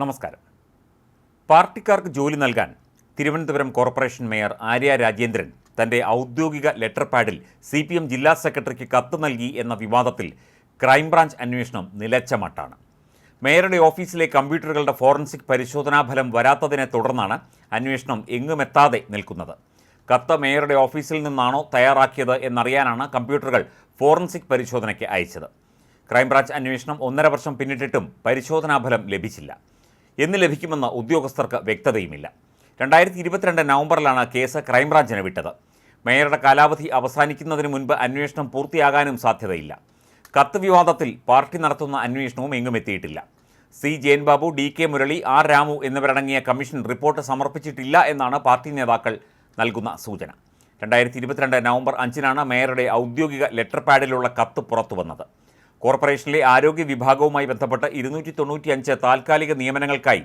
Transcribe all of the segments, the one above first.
നമസ്കാരം. പാർട്ടിക്കാർക്ക് ജോലി നൽകാൻ തിരുവനന്തപുരം കോർപ്പറേഷൻ മേയർ ആര്യ രാജേന്ദ്രൻ തന്റെ ഔദ്യോഗിക ലെറ്റർ പാഡിൽ സി പി എം ജില്ലാ സെക്രട്ടറിക്ക് കത്ത് നൽകി എന്ന വിവാദത്തിൽ ക്രൈംബ്രാഞ്ച് അന്വേഷണം നിലച്ച മട്ടാണ്. മേയറുടെ ഓഫീസിലെ കമ്പ്യൂട്ടറുകളുടെ ഫോറൻസിക് പരിശോധനാ ഫലം വരാത്തതിനെ തുടർന്നാണ് അന്വേഷണം എങ്ങുമെത്താതെ നിൽക്കുന്നത്. കത്ത് മേയറുടെ ഓഫീസിൽ നിന്നാണോ തയ്യാറാക്കിയത് എന്നറിയാനാണ് കമ്പ്യൂട്ടറുകൾ ഫോറൻസിക് പരിശോധനയ്ക്ക് അയച്ചത്. ക്രൈംബ്രാഞ്ച് അന്വേഷണം ഒന്നര വർഷം പിന്നിട്ടിട്ടും പരിശോധനാഫലം ലഭിച്ചില്ല. എന്ന് ലഭിക്കുമെന്ന ഉദ്യോഗസ്ഥർക്ക് വ്യക്തതയുമില്ല. രണ്ടായിരത്തി ഇരുപത്തിരണ്ട് നവംബറിലാണ് കേസ് ക്രൈംബ്രാഞ്ചിന് വിട്ടത്. മേയറുടെ കാലാവധി അവസാനിക്കുന്നതിന് മുൻപ് അന്വേഷണം പൂർത്തിയാകാനും സാധ്യതയില്ല. കത്ത് വിവാദത്തിൽ പാർട്ടി നടത്തുന്ന അന്വേഷണവും എങ്ങും എത്തിയിട്ടില്ല. C. Jayanbabu D. K. Murali R. Ramu എന്നിവരടങ്ങിയ കമ്മീഷൻ റിപ്പോർട്ട് സമർപ്പിച്ചിട്ടില്ല എന്നാണ് പാർട്ടി നേതാക്കൾ നൽകുന്ന സൂചന. രണ്ടായിരത്തി ഇരുപത്തിരണ്ട് നവംബർ അഞ്ചിനാണ് മേയറുടെ ഔദ്യോഗിക ലെറ്റർ പാഡിലുള്ള കത്ത് പുറത്തുവന്നത്. കോർപ്പറേഷനിലെ ആരോഗ്യ വിഭാഗവുമായി ബന്ധപ്പെട്ട് ഇരുന്നൂറ്റി താൽക്കാലിക നിയമനങ്ങൾക്കായി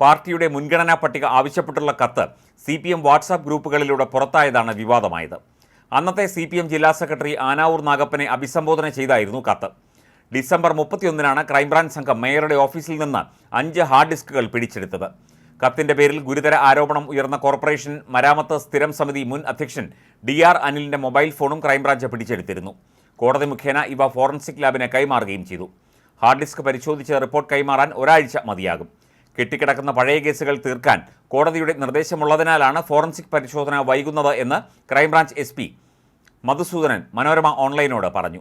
പാർട്ടിയുടെ മുൻഗണനാ പട്ടിക ആവശ്യപ്പെട്ടുള്ള കത്ത് സി പി എം വാട്സാപ്പ് ഗ്രൂപ്പുകളിലൂടെ പുറത്തായതാണ് വിവാദമായത്. അന്നത്തെ സി പി എം ജില്ലാ സെക്രട്ടറി ആനാവൂർ നാഗപ്പനെ അഭിസംബോധന ചെയ്തായിരുന്നു കത്ത്. ഡിസംബർ മുപ്പത്തിയൊന്നിനാണ് ക്രൈംബ്രാഞ്ച് സംഘം മേയറുടെ ഓഫീസിൽ നിന്ന് അഞ്ച് ഹാർഡ് ഡിസ്കുകൾ പിടിച്ചെടുത്തത്. കത്തിന്റെ പേരിൽ ഗുരുതര ആരോപണം ഉയർന്ന കോർപ്പറേഷൻ മരാമത്ത് സ്ഥിരം സമിതി മുൻ അധ്യക്ഷൻ ഡി ആർ അനിലിന്റെ മൊബൈൽ ഫോണും ക്രൈംബ്രാഞ്ച് പിടിച്ചെടുത്തിരുന്നു. കോടതി മുഖേന ഇവ ഫോറൻസിക് ലാബിന് കൈമാറുകയും ചെയ്തു. ഹാർഡ് ഡിസ്ക് പരിശോധിച്ച് റിപ്പോർട്ട് കൈമാറാൻ ഒരാഴ്ച മതിയാകും. കെട്ടിക്കിടക്കുന്ന പഴയ കേസുകൾ തീർക്കാൻ കോടതിയുടെ നിർദ്ദേശമുള്ളതിനാലാണ് ഫോറൻസിക് പരിശോധന വൈകുന്നത് എന്ന് crime branch S P Madhusoodanan Manorama ഓൺലൈനോട് പറഞ്ഞു.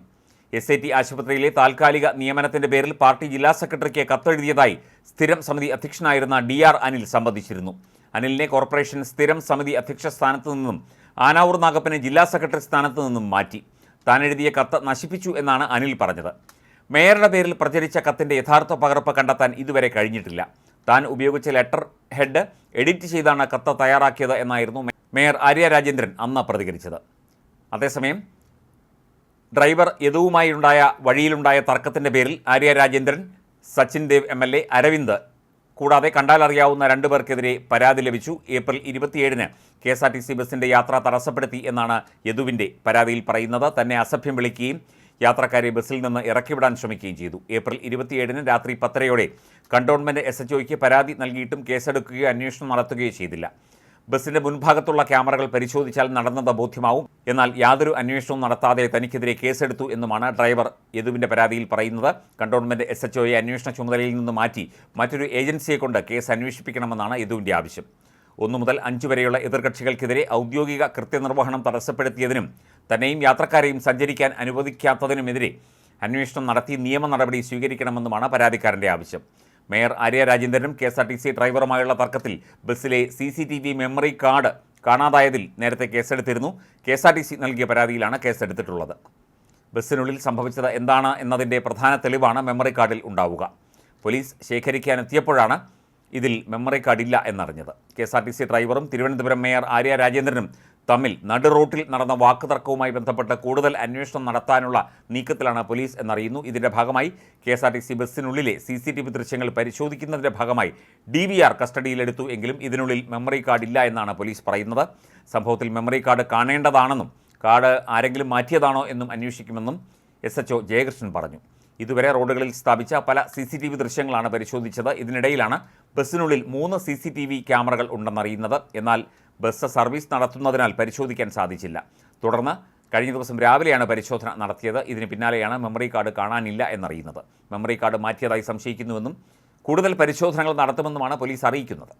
എസ് ഐ ടി ആശുപത്രിയിലെ താൽക്കാലിക നിയമനത്തിന്റെ പേരിൽ പാർട്ടി ജില്ലാ സെക്രട്ടറിക്ക് കത്തെഴുതിയതായി സ്ഥിരം സമിതി അധ്യക്ഷനായിരുന്ന ഡി ആർ അനിൽ സംബന്ധിച്ചിരുന്നു. അനിലിനെ കോർപ്പറേഷൻ സ്ഥിരം സമിതി അധ്യക്ഷ സ്ഥാനത്തു നിന്നും ആനാവൂർ നാഗപ്പനെ ജില്ലാ സെക്രട്ടറി സ്ഥാനത്തു നിന്നും മാറ്റി. താൻ എഴുതിയ കത്ത് നശിപ്പിച്ചു എന്നാണ് അനിൽ പറഞ്ഞത്. മേയറുടെ പേരിൽ പ്രചരിച്ച കത്തിന്റെ യഥാർത്ഥ പകർപ്പ് കണ്ടെത്താൻ ഇതുവരെ കഴിഞ്ഞിട്ടില്ല. താൻ ഉപയോഗിച്ച ലെറ്റർ ഹെഡ് എഡിറ്റ് ചെയ്താണ് കത്ത് തയ്യാറാക്കിയത് എന്നായിരുന്നു മേയർ ആര്യ രാജേന്ദ്രൻ അന്ന് പ്രതികരിച്ചത്. അതേസമയം ഡ്രൈവർ യദുവുമായുണ്ടായ വഴിയിലുണ്ടായ തർക്കത്തിന്റെ പേരിൽ Arya Rajendran Sachin Dev M L A Aravind കൂടാതെ കണ്ടാലറിയാവുന്ന രണ്ടു പേർക്കെതിരെ പരാതി ലഭിച്ചു. ഏപ്രിൽ ഇരുപത്തിയേഴിന് K S R T C ബസിന്റെ യാത്ര തടസ്സപ്പെടുത്തി എന്നാണ് യദുവിന്റെ പരാതിയിൽ പറയുന്നത്. തന്നെ അസഭ്യം വിളിക്കുകയും യാത്രക്കാരെ ബസ്സിൽ നിന്ന് ഇറക്കിവിടാൻ ശ്രമിക്കുകയും ചെയ്തു. ഏപ്രിൽ ഇരുപത്തിയേഴിന് രാത്രി പത്തരയോടെ കണ്ടോൺമെന്റ് എസ് എച്ച് ഒയ്ക്ക് പരാതി നൽകിയിട്ടും കേസെടുക്കുകയോ അന്വേഷണം നടത്തുകയോ ചെയ്തില്ല. ബസിന്റെ മുൻഭാഗത്തുള്ള ക്യാമറകൾ പരിശോധിച്ചാൽ നടന്നത് ബോധ്യമാവും എന്നാൽ യാതൊരു അന്വേഷണവും നടത്താതെ തനിക്കെതിരെ കേസെടുത്തു എന്നുമാണ് ഡ്രൈവർ യദുവിന്റെ പരാതിയിൽ പറയുന്നത്. കണ്ടോൺമെന്റ് എസ് എച്ച് ഒയെ അന്വേഷണ ചുമതലയിൽ നിന്ന് മാറ്റി മറ്റൊരു ഏജൻസിയെ കൊണ്ട് കേസ് അന്വേഷിപ്പിക്കണമെന്നാണ് യദുവിന്റെ ആവശ്യം. ഒന്നു മുതൽ അഞ്ചു വരെയുള്ള എതിർകക്ഷികൾക്കെതിരെ ഔദ്യോഗിക കൃത്യനിർവഹണം തടസ്സപ്പെടുത്തിയതിനും തന്നെയും യാത്രക്കാരെയും സഞ്ചരിക്കാൻ അനുവദിക്കാത്തതിനുമെതിരെ അന്വേഷണം നടത്തി നിയമ നടപടി സ്വീകരിക്കണമെന്നുമാണ് പരാതിക്കാരന്റെ ആവശ്യം. Mayor Arya രാജേന്ദ്രനും K S R T C ഡ്രൈവറുമായുള്ള തർക്കത്തിൽ ബസ്സിലെ C C T V memory card കാണാതായതിൽ നേരത്തെ കേസെടുത്തിരുന്നു. K S R T C നൽകിയ പരാതിയിലാണ് കേസെടുത്തിട്ടുള്ളത്. ബസ്സിനുള്ളിൽ സംഭവിച്ചത് എന്താണ് എന്നതിന്റെ പ്രധാന തെളിവാണ് മെമ്മറി കാർഡിൽ ഉണ്ടാവുക. പോലീസ് ശേഖരിക്കാനെത്തിയപ്പോഴാണ് ഇതിൽ മെമ്മറി കാർഡ് ഇല്ല എന്നറിഞ്ഞത്. K S R T C ഡ്രൈവറും തിരുവനന്തപുരം മേയർ ആര്യ രാജേന്ദ്രനും തമ്മിൽ നടു റോട്ടിൽ നടന്ന വാക്കുതർക്കവുമായി ബന്ധപ്പെട്ട് കൂടുതൽ അന്വേഷണം നടത്താനുള്ള നീക്കത്തിലാണ് പോലീസ് എന്നറിയുന്നു. ഇതിന്റെ ഭാഗമായി K S R T C ബസ്സിനുള്ളിലെ C C T V ദൃശ്യങ്ങൾ പരിശോധിക്കുന്നതിന്റെ ഭാഗമായി ഡി വി ആർ കസ്റ്റഡിയിലെടുത്തു എങ്കിലും ഇതിനുള്ളിൽ മെമ്മറി കാർഡ് ഇല്ല എന്നാണ് പോലീസ് പറയുന്നത്. സംഭവത്തിൽ മെമ്മറി കാർഡ് കാണേണ്ടതാണെന്നും കാർഡ് ആരെങ്കിലും മാറ്റിയതാണോ എന്നും അന്വേഷിക്കുമെന്നും എസ് എച്ച് ജയകൃഷ്ണൻ പറഞ്ഞു. ഇതുവരെ റോഡുകളിൽ സ്ഥാപിച്ച പല സി ദൃശ്യങ്ങളാണ് പരിശോധിച്ചത്. ഇതിനിടയിലാണ് ബസ്സിനുള്ളിൽ മൂന്ന് സി സി ടി വി ക്യാമറകൾ ഉണ്ടെന്നറിയുന്നത്. എന്നാൽ ബസ് സർവീസ് നടത്തുന്നതിനാൽ പരിശോധിക്കാൻ സാധിച്ചില്ല. തുടർന്ന് കഴിഞ്ഞ ദിവസം രാവിലെയാണ് പരിശോധന നടത്തിയത്. ഇതിന് പിന്നാലെയാണ് മെമ്മറി കാർഡ് കാണാനില്ല എന്നറിയുന്നത്. മെമ്മറി കാർഡ് മാറ്റിയതായി സംശയിക്കുന്നുവെന്നും കൂടുതൽ പരിശോധനകൾ നടത്തുമെന്നുമാണ് പോലീസ് അറിയിക്കുന്നത്.